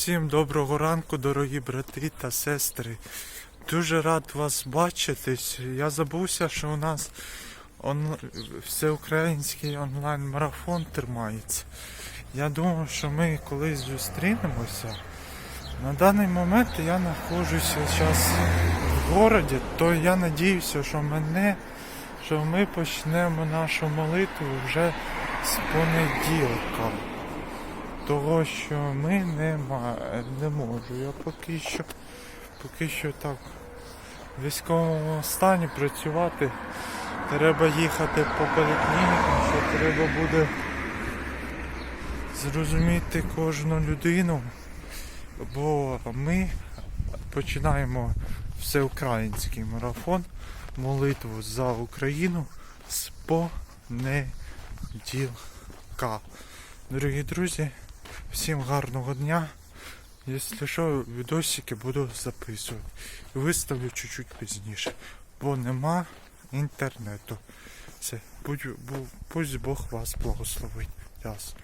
Всім доброго ранку, дорогі брати та сестри. Дуже рад вас бачити. Я забувся, що у нас он... всеукраїнський онлайн-марафон тримається. Я думав, що ми колись зустрінемося. На даний момент я знаходжуся зараз в городі, то я надіюся, що мене, що ми почнемо нашу молитву вже з понеділка. Того, що ми не, ма... не можу. Я поки що поки що так в військовому стані працювати. Треба їхати по поліклінікам, що треба буде зрозуміти кожну людину. Бо ми починаємо всеукраїнський марафон, молитву за Україну з понеділка. Дорогі друзі, всім гарного дня. Якщо що, відосики буду записувати. Виставлю чуть-чуть пізніше, бо нема інтернету. Все, будь, будь, пусть Бог вас благословить. Ясно.